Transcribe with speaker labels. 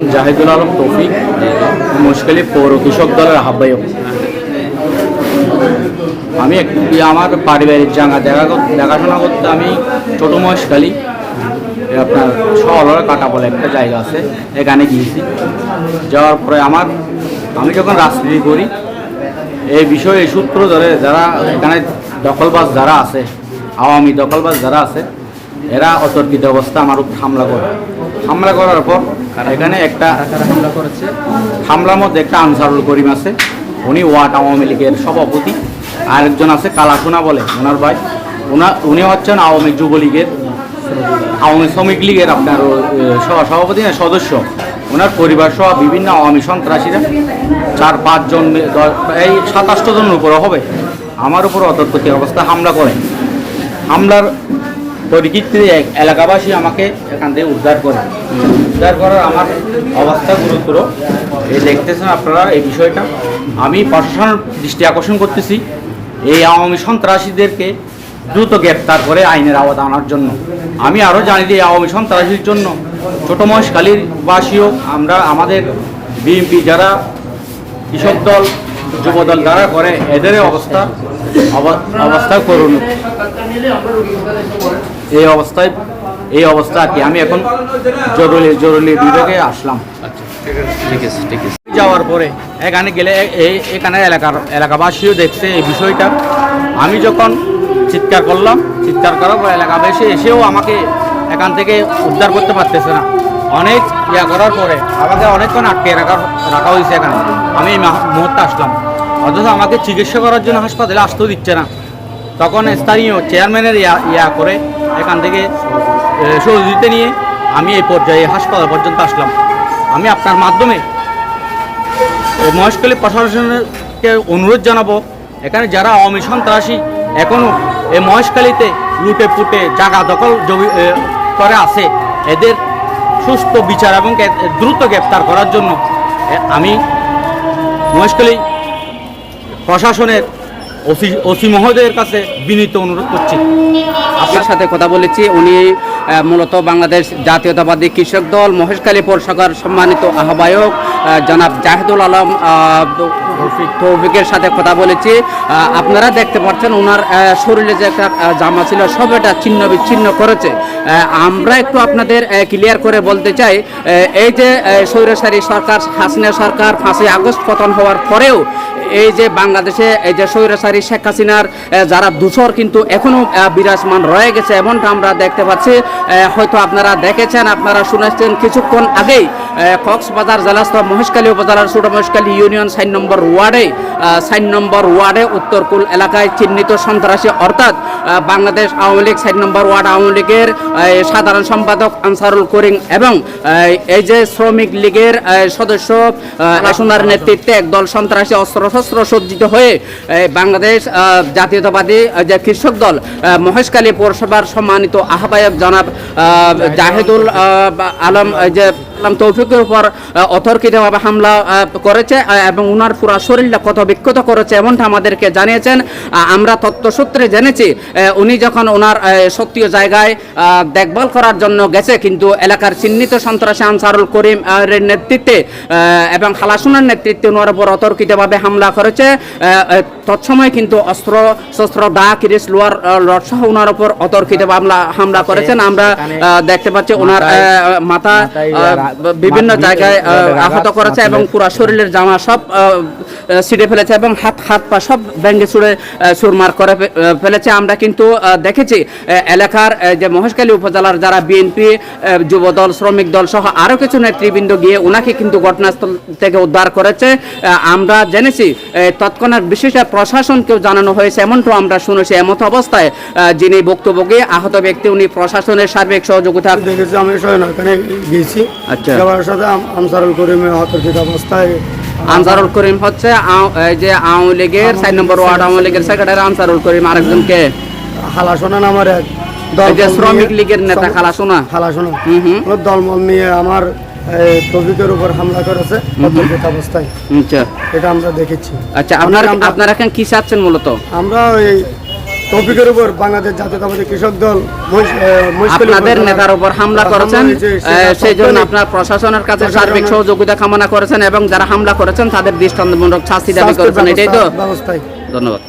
Speaker 1: জাহিদুল আলম তৌফিক, মুশকিলি পৌর কৃষক দলের আহ্বায়ক। আমি আমার পারিবারিক জায়গা, দেখা দেখাশোনা করতে আমি ছোটো মহেশখালী আপনার শহরের কাটা বলে একটা জায়গা আছে, এখানে গিয়েছি। যাওয়ার পরে আমার আমি যখন রাজনীতি করি, এই বিষয়ে সূত্র ধরে যারা এখানে দখলবাজ যারা আছে, আওয়ামী দখলবাজ যারা আছে এরা অতর্কিত অবস্থা আমার উপর হামলা করে। হামলা করার পর এখানে একটা হামলা করেছে হামলার মধ্যে একটা আনসারুল করিম আছে। উনি ওয়ার্ড আওয়ামী লীগের সভাপতি। আরেকজন আছে কালাসোনা বলে, ওনার ভাই। ওনার উনি হচ্ছেন আওয়ামী যুবলীগের আওয়ামী শ্রমিক লীগের আপনার সভাপতি সদস্য। ওনার পরিবার সহ বিভিন্ন আওয়ামী সন্ত্রাসীরা চার পাঁচজন এই সাতাশটা জনের উপরে হবে। আমার উপর অতর্কতি অবস্থা, হামলা করে। হামলার এক এলাকাবাসী আমাকে এখান থেকে উদ্ধার করে। উদ্ধার করার আমার অবস্থা গুরুতর। এই দেখতেছেন আপনারা এই বিষয়টা। আমি প্রশাসনের দৃষ্টি আকর্ষণ করতেছি। এই আওয়ামী সন্ত্রাসীদেরকে দ্রুত গ্রেপ্তার করে আইনের আওতা আনার জন্য। আমি আরও জানি যে আওয়ামী সন্ত্রাসীর জন্য ছোটো মহেশখালীর বাসীও আমরা আমাদের বিএনপি যারা কৃষক দল যুব দল যারা করে এদের অবস্থা। অব- অবস্থা করুন। এই অবস্থায় এই অবস্থা আর কি? আমি এখন জরুরি জরুরি বিভাগে আসলাম।
Speaker 2: ঠিক আছে ঠিক আছে।
Speaker 1: যাওয়ার পরে এখানে গেলে এই এখানে এলাকার এলাকাবাসীও দেখছে এই বিষয়টা। আমি যখন চিৎকার করলাম চিৎকার করার পর এলাকাবাসী এসেও আমাকে এখান থেকে উদ্ধার করতে পারতেছে না। অনেক ইয়া করার পরে আমাকে অনেকক্ষণ আটকে রাখা রাখা হয়েছে এখানে। আমি এই মুহূর্তে আসলাম। অথচ আমাকে চিকিৎসা করার জন্য হাসপাতালে আসতেও দিচ্ছে না। তখন স্থানীয় চেয়ারম্যানের ইয়া ইয়া করে এখান থেকে সহযোগিতা নিয়ে আমি এই পর্যায়ে হাসপাতাল পর্যন্ত আসলাম। আমি আপনার মাধ্যমে এই মহেশখালী প্রশাসনকে অনুরোধ জানাব, এখানে যারা আওয়ামী সন্ত্রাসী এখনও এই মহেশখালীতে লুটে পুটে জায়গা দখল করে আছে, এদের সুস্থ বিচার এবং দ্রুত গ্রেপ্তার করার জন্য আমি মহেশখালী প্রশাসনের ওসি ওসি মহোদয়ের কাছে বিনীত অনুরোধ করছি।
Speaker 2: আপনার সাথে কথা বলেছি, উনি মূলত বাংলাদেশ জাতীয়তাবাদী কৃষক দল, মহেশখালী পৌরসভার সম্মানিত আহ্বায়ক জনাব জাহিদুল আলম তৌফিকের সাথে কথা বলেছি। আপনারা দেখতে পাচ্ছেন ওনার শরীরে যে একটা জামা ছিল সব এটা ছিন্ন বিচ্ছিন্ন করেছে। আমরা একটু আপনাদের ক্লিয়ার করে বলতে চাই এই যে স্বৈরশালী সরকার হাসিনা সরকার পাঁচই আগস্ট পতন হওয়ার পরেও এই যে বাংলাদেশে এই যে স্বৈরাচারী শেখ হাসিনার যারা দূষর কিন্তু এখনও আহ, বিরাজমান রয়ে গেছে এমনটা আমরা দেখতে পাচ্ছি। হয়তো আপনারা দেখেছেন আপনারা শুনেছেন কিছুক্ষণ আগেই কক্সবাজার জেলাস্থ মহেশখালী উপজেলার ছোট মহেশখালী ইউনিয়ন সাইন নম্বর ওয়ার্ডে সাইন নম্বর ওয়ার্ডে উত্তরকুল এলাকায় চিহ্নিত সন্ত্রাসী অর্থাৎ বাংলাদেশ আওয়ামী লীগ সাইন নম্বর ওয়ার্ড আওয়ামী লীগের সাধারণ সম্পাদক আনসারুল করিম এবং এই যে শ্রমিক লীগের সদস্য সোনার নেতৃত্বে একদল সন্ত্রাসী অস্ত্রশস্ত্র সজ্জিত হয়ে বাংলাদেশ জাতীয়তাবাদী যে কৃষক দল আহ, মহেশখালী পৌরসভার সম্মানিত আহ্বায়ক জনাব জাহিদুল আলম যে তৌফিকের উপর অতর্কিতভাবে হামলা করেছে এবং উনার পুরা শরীরটা কত বিক্ষত করেছে এমনটা আমাদেরকে জানিয়েছেন। আমরা তথ্যসূত্রে জেনেছি উনি যখন ওনার সক্রিয় জায়গায় দেখভাল করার জন্য গেছে কিন্তু এলাকার চিহ্নিত সন্ত্রাসী আনসারুল করিম এর নেতৃত্বে এবং খালাসুনার নেতৃত্বে ওনার উপর অতর্কিতভাবে হামলা করেছে। তৎসময় কিন্তু অস্ত্র শস্ত্র দা কিরিস লোয়ার রড সহ ওনার উপর অতর্কিত হামলা করেছেন। আমরা দেখতে পাচ্ছি ওনার মাথা বিভিন্ন জায়গায় আহত করেছে এবং পুরো শরীরের জামা সব ছিঁড়ে ফেলেছে এবং হাত হাত পা সব ব্যাঙ্গে ছুড়ে আহ, চুরমার করে ফেলেছে। আমরা কিন্তু দেখেছি এলাকার যে মহেশখালী উপজেলার যারা বিএনপি যুব দল শ্রমিক দল সহ আরও কিছু নেতৃবৃন্দ গিয়ে ওনাকে কিন্তু ঘটনাস্থল থেকে উদ্ধার করেছে। আমরা জেনেছি তৎক্ষণাৎ বিশেষ প্রশাসনকেও জানানো হয়েছে এমনটাও আমরা শুনেছি। এমত অবস্থায় আহ, যিনি বক্তব্য গিয়ে আহত ব্যক্তি উনি প্রশাসনের সার্বিক সহযোগিতা
Speaker 3: দেখেছি আমি ওখানে গিয়েছি।
Speaker 2: আচ্ছা।
Speaker 3: সাথে করিমে অবস্থায়
Speaker 2: আনসারুল করিম হচ্ছে এই যে আওয়ামী লীগের সাইড নম্বর ওয়ার্ড আওয়ামী লীগের সেক্রেটারি আনসারুল করিম আরেকজনকে
Speaker 3: হালাসোনা নামের এক।
Speaker 2: যে শ্রমিক লীগের নেতা
Speaker 3: হালাসোনা ওর দলমল নিয়ে আমার তৌফিকের উপর হামলা করেছে অবস্থায়।
Speaker 2: আচ্ছা।
Speaker 3: এটা আমরা দেখেছি।
Speaker 2: আচ্ছা আপনার
Speaker 3: আমরা-
Speaker 2: আপনারা এখন কি চাচ্ছেন মূলত?
Speaker 3: আমরা ওই তৌফিকের উপর বাংলাদেশ জাতীয়তাবাদী কৃষক দল
Speaker 2: আপনাদের নেতার উপর হামলা করেছেন সেই জন্য আপনার প্রশাসনের কাছে সার্বিক সহযোগিতা কামনা করেছেন এবং যারা হামলা করেছেন তাদের দৃষ্টান্তমূলক শাস্তি দাবি করেছেন এটাই তো। ধন্যবাদ।